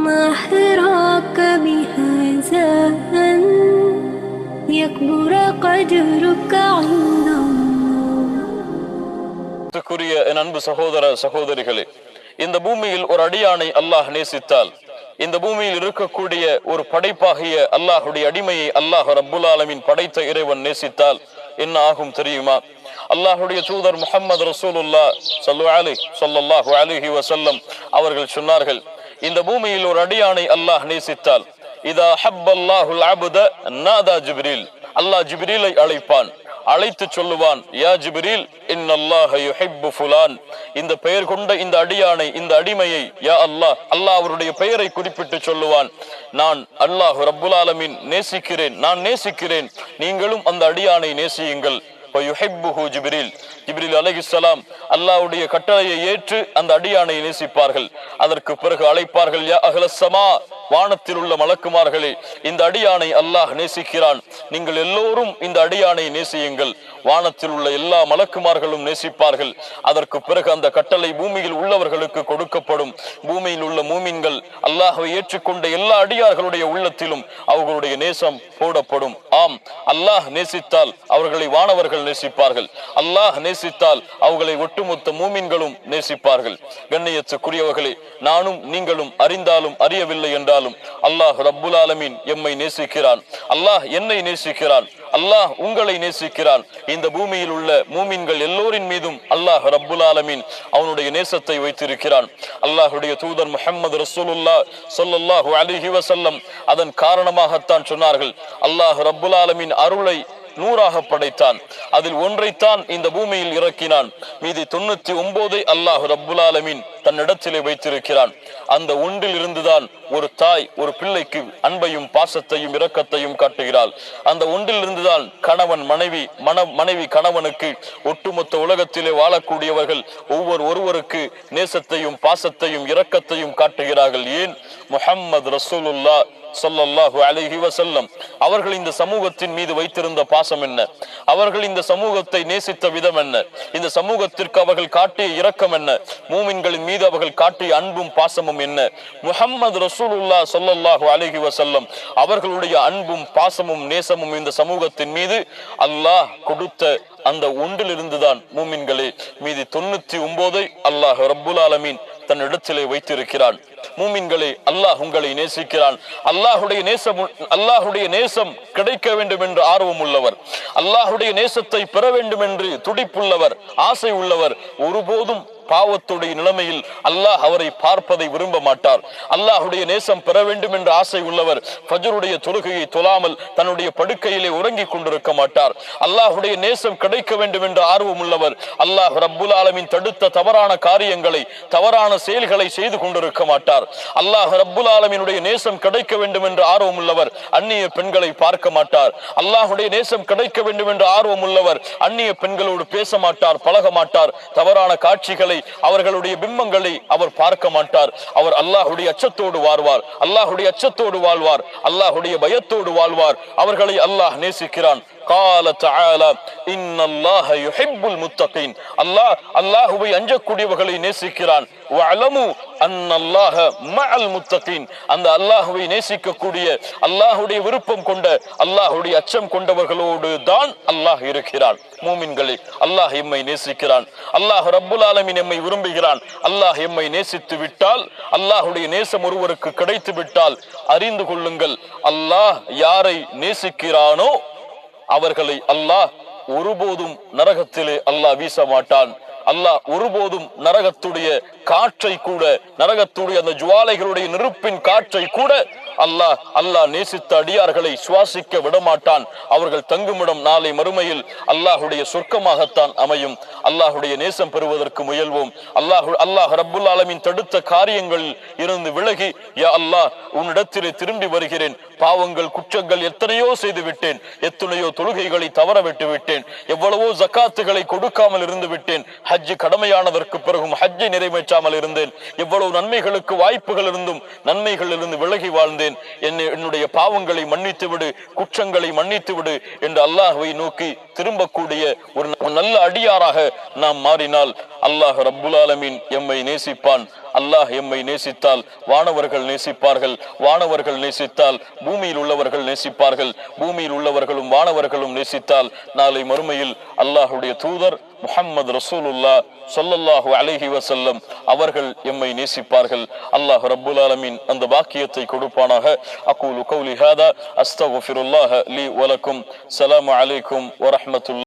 ما حراك بهذا أن يكبر قدرك عند الله க்குரிய என் அன்பு சகோதர சகோதரிகளே இந்த பூமியில் ஒரு அடியானை அல்லாஹ் நேசித்தால் இந்த பூமியில் இருக்கக்கூடிய ஒரு படைப்பாகிய அல்லாஹுடைய அடிமையை அல்லாஹ் ரப்புல் ஆலமீன் படைத்த இறைவன் நேசித்தால் என்ன ஆகும் தெரியுமா அல்லாஹுடைய தூதர் முஹம்மது ரசூலுல்லா சல்லு அலி சொல்லல்லாஹு அலிஹி வசல்லம் அவர்கள் சொன்னார்கள் இந்த பூமியில் ஒரு அடியானை அல்லாஹ் நேசித்தால் இதா ஹப்பல்லாஹுல் அபுத நாதா ஜிப்ரீல். அல்லாஹ் ஜிப்ரீலை அழைப்பான் அழைத்து சொல்லுவான் யா ஜிப்ரீல் இன்னல்லாஹ யுஹிப்பு ஃபுலான். இந்த பெயர் கொண்ட இந்த அடியானை இந்த அடிமையை யா அல்லாஹ் அல்லாஹ் அவருடைய பெயரை குறிப்பிட்டு சொல்லுவான் நான் அல்லாஹ் ரப்புல் ஆலமின் நேசிக்கிறேன் நான் நேசிக்கிறேன். நீங்களும் அந்த அடியானை நேசியுங்கள். ஜிப்ரில் ஜிப்ரில் அலைஹிஸ்ஸலாம் அல்லாஹ்வுடைய கட்டளையை ஏற்று அந்த அடியானை நேசிப்பார்கள். அதற்கு பிறகு அழைப்பார்கள் யா அகலசமா வானத்தில் உள்ள மலக்குமார்களே இந்த அடியானை அல்லாஹ் நேசிக்கிறான். நீங்கள் எல்லோரும் இந்த அடியானை நேசியுங்கள். வானத்தில் உள்ள எல்லா மலக்குமார்களும் நேசிப்பார்கள். அதற்கு பிறகு அந்த கட்டளை பூமியில் உள்ளவர்களுக்கு கொடுக்கப்படும். பூமியில் உள்ள மூமின்கள் அல்லாஹை ஏற்றுக்கொண்ட எல்லா அடியார்களுடைய உள்ளத்திலும் அவர்களுடைய நேசம் போடப்படும். ஆம் அல்லாஹ் நேசித்தால் அவர்களை வானவர்கள் நேசிப்பார்கள். அல்லாஹ் நேசித்தால் அவர்களை ஒட்டுமொத்த மூமின்களும் நேசிப்பார்கள். கண்ணியத்துக்குரியவர்களே நானும் நீங்களும் அறிந்தாலும் அறியவில்லை என்றால் இருந்தாலும் அல்லாஹ் ரப்புல் ஆலமீன் எம்மை நேசிக்கிறான். அல்லாஹ் என்னை நேசிக்கிறான். அல்லாஹ் உங்களை நேசிக்கிறான். இந்த பூமியில் உள்ள மூமின்கள் எல்லோரின் மீதும் அல்லாஹ் ரப்புல் ஆலமீன் அவனுடைய நேசத்தை வைத்திருக்கிறான். அல்லாஹுடைய தூதர் முஹம்மது ரசூலுல்லா சொல்லல்லாஹு அலிஹி வசல்லம் அதன் காரணமாகத்தான் சொன்னார்கள். அல்லாஹ் ரப்புல் ஆலமீன் அருளை நூறாக படைத்தான். அதில் ஒன்றைத்தான் இந்த பூமியில் இறக்கினான். மீதி தொண்ணூத்தி ஒன்பதை அல்லாஹ் ரப்புல் ஆலமீன் தன்னிடத்திலே வைத்திருக்கிறான். அந்த ஒன்றில் இருந்துதான் ஒரு தாய் ஒரு பிள்ளைக்கு அன்பையும் பாசத்தையும் இரக்கத்தையும் காட்டுகிறாள். அந்த ஒன்றில் இருந்துதான் கணவன் மனைவி மன மனைவி கணவனுக்கு ஒட்டுமொத்த உலகத்திலே வாழக்கூடியவர்கள் ஒவ்வொரு ஒருவருக்கு நேசத்தையும் பாசத்தையும் இரக்கத்தையும் காட்டுகிறார்கள். ஏன்? முஹம்மது ரசூலுல்லா சொல்லல்லாஹு அலஹி வசல்லம் அவர்கள் இந்த சமூகத்தின் மீது வைத்திருந்த பாசம் என்ன? அவர்கள் இந்த சமூகத்தை நேசித்த விதம் என்ன? இந்த சமூகத்திற்கு அவர்கள் காட்டிய இரக்கம் என்ன? மூமின்களின் மீது அவர்கள் காட்டிய அன்பும் பாசமும் என்ன? முஹம்மது ரசூலுல்லா சொல்லல்லாஹு அலஹி வசல்லம் அவர்களுடைய அன்பும் பாசமும் நேசமும் இந்த சமூகத்தின் மீது அல்லாஹ் கொடுத்த அந்த ஒன்றிலிருந்துதான் மூமின்களே மீதி தொண்ணூத்தி ஒன்பதை அல்லாஹ் ரப்புல் ஆலமீன் தன் இடத்திலே வைத்திருக்கிறான். மூமின்களே அல்லாஹ் உங்களை நேசிக்கிறான். அல்லாஹுடைய நேசம் அல்லாஹுடைய நேசம் கிடைக்க வேண்டும் என்று ஆர்வம் உள்ளவர். அல்லாஹுடைய நேசத்தை பெற வேண்டும் என்று துடிப்புள்ளவர் ஆசை உள்ளவர். ஒருபோதும் பாவத்துடைய நிலைமையில் அல்லாஹ் அவரை பார்ப்பதை விரும்ப மாட்டார். அல்லாஹுடைய நேசம் பெற வேண்டும் என்ற ஆசை உள்ளவர் ஃபஜருடைய தொழுகையை தொழாமல் தன்னுடைய படுக்கையிலே உறங்கிக் கொண்டிருக்க மாட்டார். அல்லாஹுடைய நேசம் கிடைக்க வேண்டும் என்ற ஆர்வம் உள்ளவர் அல்லாஹ் ரப்புல் ஆலமின் தடுத்த தவறான காரியங்களை தவறான செயல்களை செய்து கொண்டிருக்க மாட்டார். அல்லாஹ் ரப்புல் ஆலமினுடைய நேசம் கிடைக்க வேண்டும் என்ற ஆர்வம் உள்ளவர் அந்நிய பெண்களை பார்க்க மாட்டார். அல்லாஹுடைய நேசம் கிடைக்க வேண்டும் என்ற ஆர்வம் உள்ளவர் அந்நிய பெண்களோடு பேச மாட்டார் பழக மாட்டார். தவறான காட்சிகளை அவர்களுடைய பிம்பங்களை அவர் பார்க்க மாட்டார். அவர் அல்லாஹுடைய அச்சத்தோடு வாழ்வார். அல்லாஹுடைய அச்சத்தோடு வாழ்வார். அல்லாஹுடைய பயத்தோடு வாழ்வார். அவர்களை அல்லாஹ் நேசிக்கிறான். கால தஆலா இன்னல்லாஹ யுஹிப்புல் முத்தகீன் அல்லாஹ் அல்லாஹுவை அஞ்சக்கூடியவர்களை நேசிக்கிறான். வஅலமு அன்னல்லாஹ மஅல் முத்தகீன் அந்த அல்லாஹுவை நேசிக்கக்கூடிய அல்லாஹுடைய விருப்பம் கொண்ட அல்லாஹுடைய அச்சம் கொண்டவர்களோடு தான் அல்லாஹ் இருக்கிறான். மூமின்களே அல்லாஹ் எம்மை நேசிக்கிறான். அல்லாஹ் ரப்புல் ஆலமின் எம்மை விரும்புகிறான். அல்லாஹ் எம்மை நேசித்து விட்டால் அல்லாஹுடைய நேசம் ஒருவருக்கு கிடைத்து விட்டால் அறிந்து கொள்ளுங்கள் அல்லாஹ் யாரை நேசிக்கிறானோ அவர்களை அல்லாஹ் ஒருபோதும் நரகத்திலே அல்லாஹ் வீச மாட்டான். அல்லாஹ் ஒருபோதும் நரகத்துடைய காற்றை கூட நரகத்துடைய அந்த ஜுவாலைகளுடைய நெருப்பின் காற்றை கூட அல்லாஹ் அல்லாஹ் நேசித்த அடியார்களை சுவாசிக்க விடமாட்டான். அவர்கள் தங்குமிடம் நாளை மறுமையில் அல்லாஹுடைய சொர்க்கமாகத்தான் அமையும். அல்லாஹுடைய நேசம் பெறுவதற்கு முயல்வோம். அல்லாஹு அல்லாஹ் ரப்புல் ஆலமின் தடுத்த காரியங்களில் இருந்து விலகி யா அல்லாஹ் உன்னிடத்திலே திரும்பி வருகிறேன். பாவங்கள் குற்றங்கள் எத்தனையோ செய்து விட்டேன். எத்தனையோ தொழுகைகளை தவற விட்டு விட்டேன். எவ்வளவோ ஜக்காத்துகளை கொடுக்காமல் இருந்து விட்டேன். ஹஜ் கடமையானதற்கு பிறகும் ஹஜ்ஜை நிறைவேற்றாமல் இருந்தேன். எவ்வளவு நன்மைகளுக்கு வாய்ப்புகள் இருந்தும் நன்மைகள் இருந்து விலகி வாழ்ந்தேன். என்னை என்னுடைய பாவங்களை மன்னித்து விடு குற்றங்களை மன்னித்து விடு என்று அல்லாஹுவை நோக்கி திரும்பக்கூடிய ஒரு நல்ல அடியாராக நாம் மாறினால் அல்லாஹ் ரப்புல் ஆலமின் எம்மை நேசிப்பான். அல்லாஹ் எம்மை நேசித்தால் வானவர்கள் நேசிப்பார்கள் வானவர்கள் நேசித்தால் பூமியில் உள்ளவர்கள் நேசிப்பார்கள் பூமியில் உள்ளவர்களும் வானவர்களும் நேசித்தால் நாளை மறுமையில் அல்லாஹுடைய தூதர் முஹம்மது ரசூலுல்லா சொல்லல்லாஹு அலஹி வசல்லம் அவர்கள் எம்மை நேசிப்பார்கள். அல்லாஹ் ரப்புல் ஆலமின் அந்த பாக்கியத்தை கொடுப்பானாக. அக்கூலு கௌலி ஹாதா அஸ்தகுஃபிருல்லாஹ லி வலக்கும். சலாம் அலைக்கும் வரஹமத்துல்லா